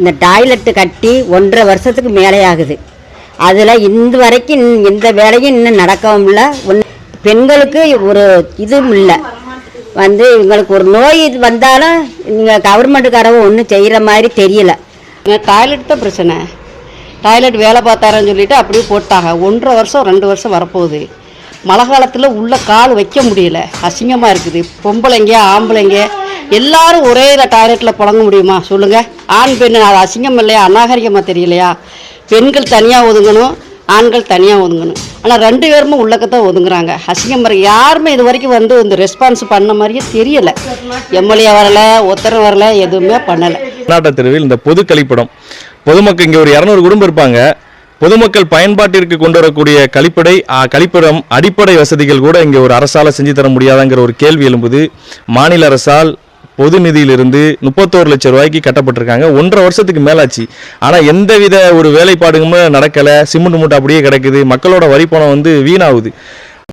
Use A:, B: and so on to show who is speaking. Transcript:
A: இந்த டாய்லெட்டு கட்டி ஒன்றரை வருஷத்துக்கு மேலே ஆகுது அதில் இந்த வரைக்கும் எந்த வேலையும் இன்னும் நடக்கவும் இல்லை. ஒன் பெண்களுக்கு ஒரு இதுவும் இல்லை. வந்து இவங்களுக்கு ஒரு நோய் இது வந்தாலும் நீங்கள் கவர்மெண்ட்டுக்காரவங்க ஒன்றும் செய்கிற மாதிரி தெரியல.
B: டாய்லெட் தான் பிரச்சனை. டாய்லெட் வேலை பார்த்தாரன்னு சொல்லிட்டு அப்படியே போட்டாங்க. ஒன்றரை வருஷம் ரெண்டு வருஷம் வரப்போகுது. மழை காலத்தில் உள்ள கால் வைக்க முடியல. அசிங்கமாக இருக்குது. பொம்பளைங்க ஆம்பளைங்க எல்லாரும் ஒரே டாய்லெட்டில் புழங்க முடியுமா? சொல்லுங்கள் ஆண் பெண் அது அசிங்கம் இல்லையா? அநாகரிகமாக தெரியலையா? பெண்கள் தனியாக ஒதுங்கணும் ஆண்கள் தனியாக ஒதுங்கணும். ஆனால் ரெண்டு பேருமே உள்ளக்கத்தான் ஒதுங்குறாங்க. அசிங்கம் பிறகு யாருமே இது வரைக்கும் வந்து இந்த ரெஸ்பான்ஸ் பண்ண மாதிரியே தெரியலை. எம்எல்ஏ வரல உத்தரவு வரல எதுவுமே பண்ணலை.
C: கர்நாடக தெருவில் இந்த பொது கழிப்பிடம். பொதுமக்கள் இங்கே ஒரு இரநூறு குடும்பம் இருப்பாங்க. பொதுமக்கள் பயன்பாட்டிற்கு கொண்டு வரக்கூடிய கழிப்படை கழிப்பிடம் அடிப்படை வசதிகள் கூட இங்கே ஒரு அரசால் செஞ்சு தர முடியாதாங்கிற ஒரு கேள்வி எழும்புது. மாநில அரசால் பொது நிதியிலிருந்து முப்பத்தோரு லட்சம் ரூபாய்க்கு கட்டப்பட்டிருக்காங்க. ஒன்றரை வருஷத்துக்கு மேலாச்சு. ஆனால் எந்தவித ஒரு வேலைப்பாடுகளும் நடக்கலை. சிமெண்ட் மூட்டை அப்படியே கிடக்குது. மக்களோட வரிப்பணம் வந்து வீணாகுது.